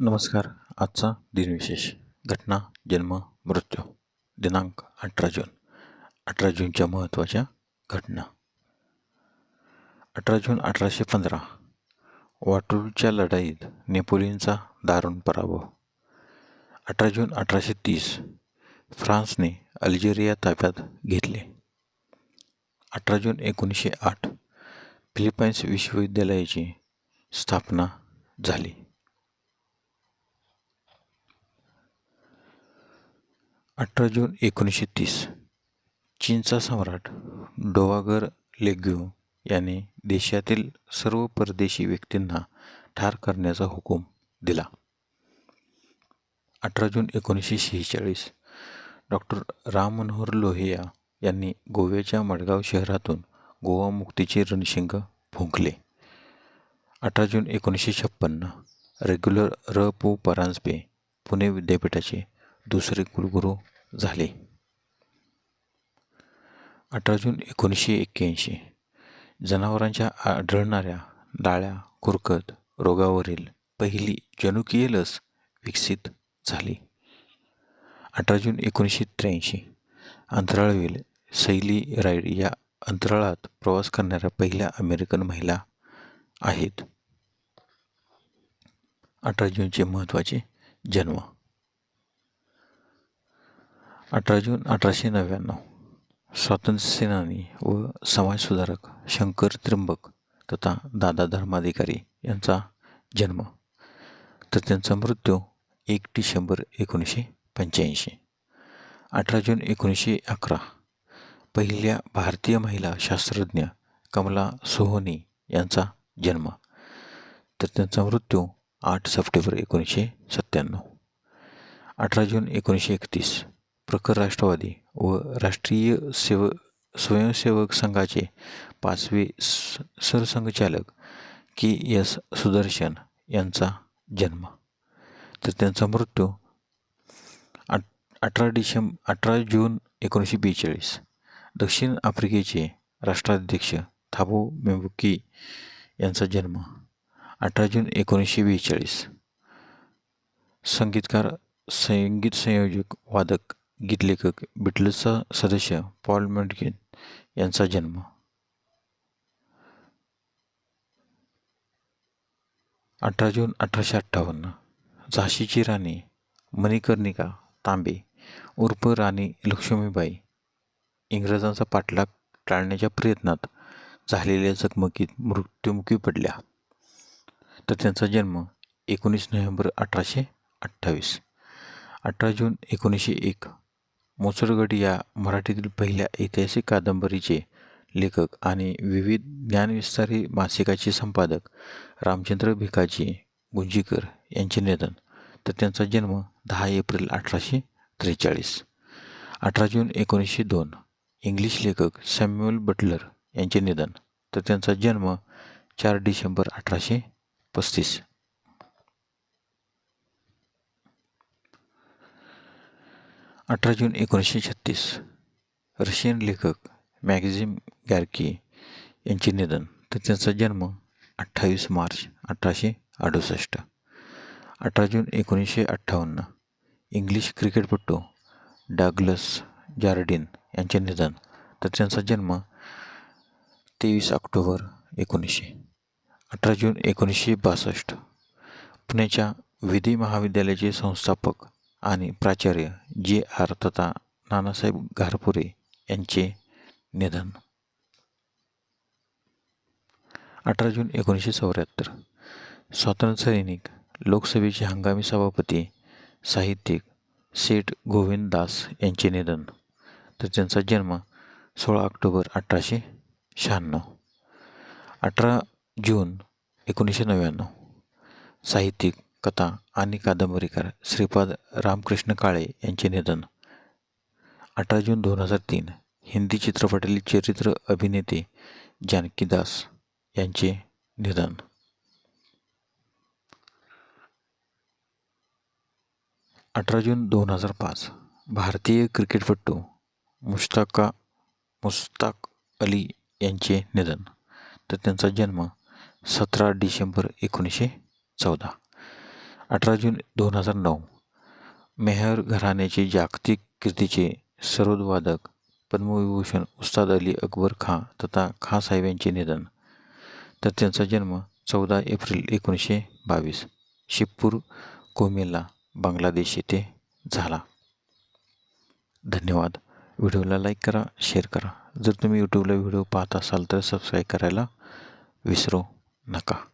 नमस्कार. आजचा दिनविशेष. घटना जन्म मृत्यू. दिनांक अठरा जून. अठरा जूनच्या महत्त्वाच्या घटना. अठरा जून अठराशे पंधरा. वाटूरच्या लढाईत नेपोलियनचा दारुण पराभव. अठरा जून अठराशे तीस. फ्रान्सने अल्जेरिया ताब्यात घेतले. अठरा जून एकोणीसशे आठ. फिलिपाईन्स विश्वविद्यालयाची स्थापना झाली. अठरा जून एकोणीसशे तीस. चीनचा सम्राट डोवागर लेग्यू याने देशातील सर्व परदेशी व्यक्तींना ठार करण्याचा हुकूम दिला. अठरा जून एकोणीसशे शेहेचाळीस डॉक्टर राम मनोहर लोहिया यांनी गोव्याच्या मडगाव शहरातून गोवा मुक्तीचे रणशिंग फुंकले. अठरा जून एकोणीसशे छप्पन्न रेग्युलर र पो परांजपे पुणे विद्यापीठाचे दुसरे कुलगुरू झाले. अठरा जून एकोणीसशे एक्क्याऐंशी जनावरांच्या आढळणाऱ्या डाळ्या खुरकत रोगावरील पहिली जनुकीय लस विकसित झाली. अठरा जून एकोणीसशे त्र्याऐंशी अंतराळवीर सैली राईड या अंतराळात प्रवास करणाऱ्या पहिल्या अमेरिकन महिला आहेत. अठरा जूनचे महत्त्वाचे जन्म अठरा जून अठराशे नव्याण्णव. स्वातंत्र्यसेनानी व समाजसुधारक शंकर त्र्यंबक तथा दादा धर्माधिकारी यांचा जन्म. तर त्यांचा मृत्यू एक डिसेंबर एकोणीसशे पंच्याऐंशी. अठरा जून एकोणीसशे अकरा. पहिल्या भारतीय महिला शास्त्रज्ञ कमला सोहोनी यांचा जन्म. तर त्यांचा मृत्यू आठ सप्टेंबर एकोणीसशे सत्त्याण्णव. अठरा जून एकोणीसशे एकतीस. प्रखर राष्ट्रवादी व राष्ट्रीय सेव, स्वयंसेवक संघाचे पाचवे सरसंघचालक के एस सुदर्शन यांचा जन्म. तर त्यांचा मृत्यू आठ अठरा डिसेंबर अठरा जून एकोणीसशे बेचाळीस. दक्षिण आफ्रिकेचे राष्ट्राध्यक्ष थाबो मेंबुकी यांचा जन्म अठरा जून एकोणीसशे बेचाळीस. संगीतकार, संगीत संयोजक, वादक गीतलेखक बिटल्सचा सदस्य पॉल मेंडकिन यांचा जन्म. अठरा जून अठराशे अठ्ठावन्न झाशीची राणी मणिकर्णिका तांबे उर्फ राणी लक्ष्मीबाई इंग्रजांचा पाठलाग टाळण्याच्या प्रयत्नात झालेल्या चकमकीत मृत्युमुखी पडल्या. तर त्यांचा जन्म एकोणीस नोव्हेंबर अठराशे अठ्ठावीस अठरा जून एकोणीसशे एक मोसरगड या मराठीतील पहिल्या ऐतिहासिक कादंबरीचे लेखक आणि विविध ज्ञानविस्तारी मासिकाचे संपादक रामचंद्र भिकाजी गुंजीकर यांचे निधन तर त्यांचा जन्म दहा एप्रिल अठराशे त्रेचाळीस. अठरा जून एकोणीसशे दोन इंग्लिश लेखक सॅम्युअल बटलर यांचे निधन तर त्यांचा जन्म चार डिसेंबर अठराशे पस्तीस. अठरा जून एकोणीसशे छत्तीस. रशियन लेखक मॅगझिम गॅरकी यांचे निधन तर त्यांचा जन्म अठ्ठावीस मार्च अठराशे अडुसष्ट. अठरा जून एकोणीसशे अठ्ठावन्न. इंग्लिश क्रिकेटपटू डागलस जार्डिन यांचे निधन तर त्यांचा जन्म तेवीस ऑक्टोबर एकोणीसशे. अठरा जून एकोणीसशे बासष्ट. पुण्याच्या विधी महाविद्यालयाचे संस्थापक आणि प्राचार्य जे आर तथा नानासाहेब घारपुरे यांचे निधन. अठरा जून एकोणीसशे चौऱ्याहत्तर. स्वातंत्र्य सैनिक लोकसभेचे हंगामी सभापती साहित्यिक सेठ गोविंद दास यांचे निधन. तर त्यांचा जन्म सोळा ऑक्टोबर अठराशे शहाण्णव. अठरा जून एकोणीसशे नव्याण्णव. साहित्यिक कथा आणि कादंबरीकार श्रीपाद रामकृष्ण काळे यांचे निधन. अठरा जून दोन हजार तीन हिंदी चित्रपटातील चरित्र अभिनेते जानकीदास यांचे निधन. अठरा जून दोन हजार पाच भारतीय क्रिकेटपटू मुश्ताका मुस्ताक अली यांचे निधन. तर त्यांचा जन्म सतरा डिसेंबर एकोणीसशे चौदा. अठरा जून दोन हजार नऊ. मेहर घराण्याचे जागतिक कीर्तीचे सरोदवादक पद्मविभूषण उस्ताद अली अकबर खां तथा खां साहेब यांचे निधन. तर त्यांचा जन्म चौदा एप्रिल एकोणीसशे बावीस शिवपूर कोमेला बांगलादेश येथे झाला. धन्यवाद. व्हिडिओला लाईक करा शेअर करा. जर तुम्ही यूट्यूबला व्हिडिओ पाहत असाल तर सबस्क्राईब करायला विसरू नका.